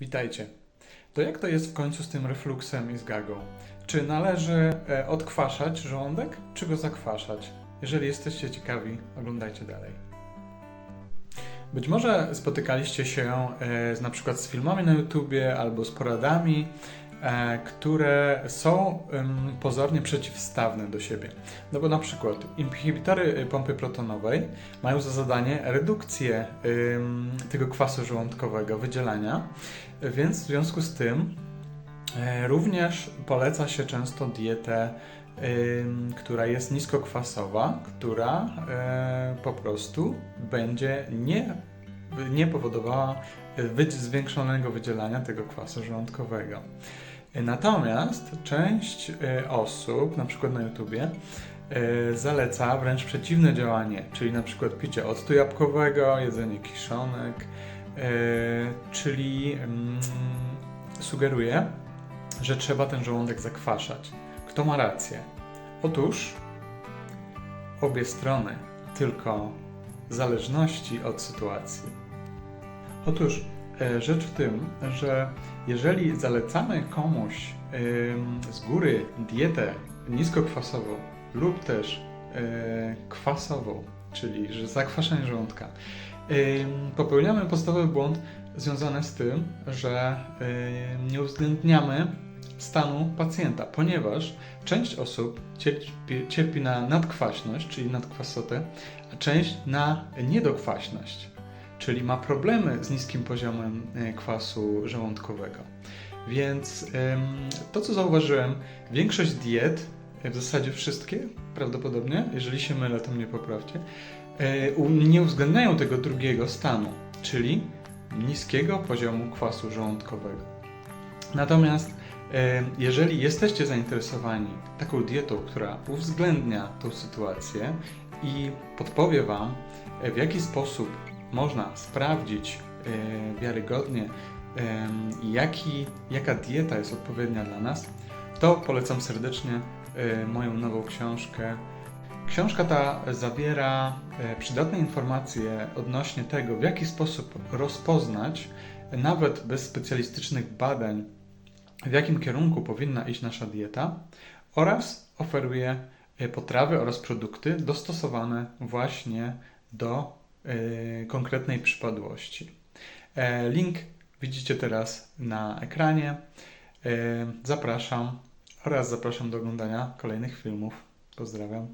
Witajcie. To jak to jest w końcu z tym refluksem i z gagą? Czy należy e, odkwaszać żołądek, czy go zakwaszać? Jeżeli jesteście ciekawi, oglądajcie dalej. Być może spotykaliście się e, z, na przykład z filmami na YouTubie albo z poradami, e, które są pozornie przeciwstawne do siebie. No bo na przykład inhibitory y, pompy protonowej mają za zadanie redukcję tego kwasu żołądkowego, wydzielania, więc w związku z tym e, również poleca się często dietę, która jest niskokwasowa, która e, po prostu będzie nie, nie powodowała e, zwiększonego wydzielania tego kwasu żołądkowego. E, Natomiast część e, osób, na przykład na YouTubie, e, zaleca wręcz przeciwne działanie, czyli na przykład picie octu jabłkowego, jedzenie kiszonek, czyli mm, sugeruje, że trzeba ten żołądek zakwaszać. Kto ma rację? Otóż obie strony, tylko w zależności od sytuacji. Otóż rzecz w tym, że jeżeli zalecamy komuś z góry dietę niskokwasową lub też e, kwasową, czyli że zakwaszenie żołądka, popełniamy podstawowy błąd związany z tym, że nie uwzględniamy stanu pacjenta, ponieważ część osób cierpi, cierpi na nadkwaśność, czyli nadkwasotę, a część na niedokwaśność, czyli ma problemy z niskim poziomem e, kwasu żołądkowego. Więc to, co zauważyłem, większość diet, e, w zasadzie wszystkie prawdopodobnie, jeżeli się mylę, to mnie poprawcie, e, nie uwzględniają tego drugiego stanu, czyli niskiego poziomu kwasu żołądkowego. Natomiast jeżeli jesteście zainteresowani taką dietą, która uwzględnia tą sytuację i podpowie Wam, w jaki sposób można sprawdzić e, wiarygodnie, jaki, jaka dieta jest odpowiednia dla nas, to polecam serdecznie e, moją nową książkę. Książka ta zawiera e, przydatne informacje odnośnie tego, w jaki sposób rozpoznać, nawet bez specjalistycznych badań, w jakim kierunku powinna iść nasza dieta oraz oferuje potrawy oraz produkty dostosowane właśnie do konkretnej przypadłości. E, Link widzicie teraz na ekranie. E, Zapraszam oraz zapraszam do oglądania kolejnych filmów. Pozdrawiam.